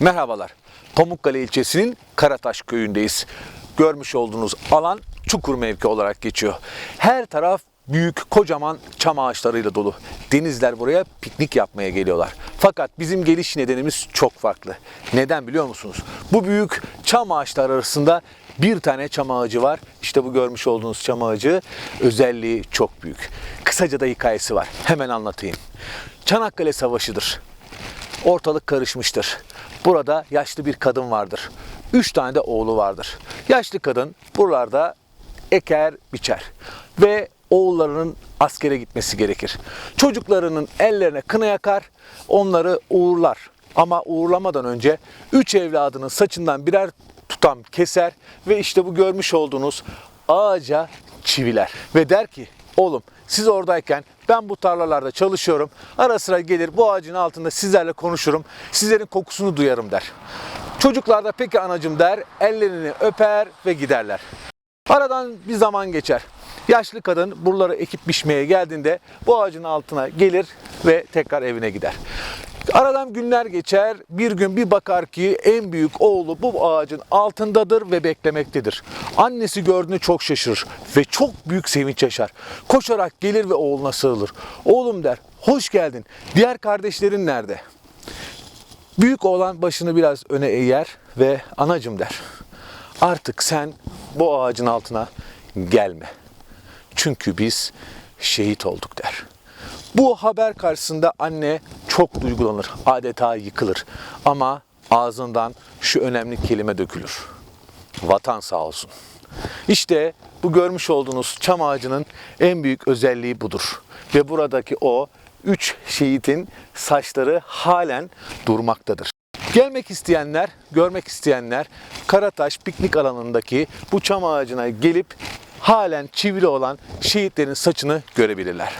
Merhabalar. Pamukkale ilçesinin Karataş köyündeyiz. Görmüş olduğunuz alan çukur mevki olarak geçiyor. Her taraf büyük kocaman çam ağaçlarıyla dolu. Denizler buraya piknik yapmaya geliyorlar. Fakat bizim geliş nedenimiz çok farklı. Neden biliyor musunuz? Bu büyük çam ağaçlar arasında bir tane çam ağacı var. İşte bu görmüş olduğunuz çam ağacı özelliği çok büyük. Kısaca da hikayesi var. Hemen anlatayım. Çanakkale Savaşı'dır. Ortalık karışmıştır. Burada yaşlı bir kadın vardır. Üç tane de oğlu vardır. Yaşlı kadın buralarda eker biçer ve oğullarının askere gitmesi gerekir. Çocuklarının ellerine kına yakar, onları uğurlar. Ama uğurlamadan önce üç evladının saçından birer tutam keser ve işte bu görmüş olduğunuz ağaca çiviler. Ve der ki oğlum siz oradayken ben bu tarlalarda çalışıyorum. Ara sıra gelir bu ağacın altında sizlerle konuşurum. Sizlerin kokusunu duyarım der. Çocuklar da peki anacım der, ellerini öper ve giderler. Aradan bir zaman geçer. Yaşlı kadın buraları ekip biçmeye geldiğinde bu ağacın altına gelir ve tekrar evine gider. Aradan günler geçer. Bir gün bir bakar ki en büyük oğlu bu ağacın altındadır ve beklemektedir. Annesi gördüğünü çok şaşırır ve çok büyük sevinç yaşar. Koşarak gelir ve oğluna sarılır. Oğlum der, hoş geldin. Diğer kardeşlerin nerede? Büyük oğlan başını biraz öne eğer ve anacım der. Artık sen bu ağacın altına gelme. Çünkü biz şehit olduk der. Bu haber karşısında anne çok duygulanır, adeta yıkılır. Ama ağzından şu önemli kelime dökülür. Vatan sağ olsun. İşte bu görmüş olduğunuz çam ağacının en büyük özelliği budur. Ve buradaki o üç şehitin saçları halen durmaktadır. Gelmek isteyenler, görmek isteyenler Karataş piknik alanındaki bu çam ağacına gelip halen çivili olan şehitlerin saçını görebilirler.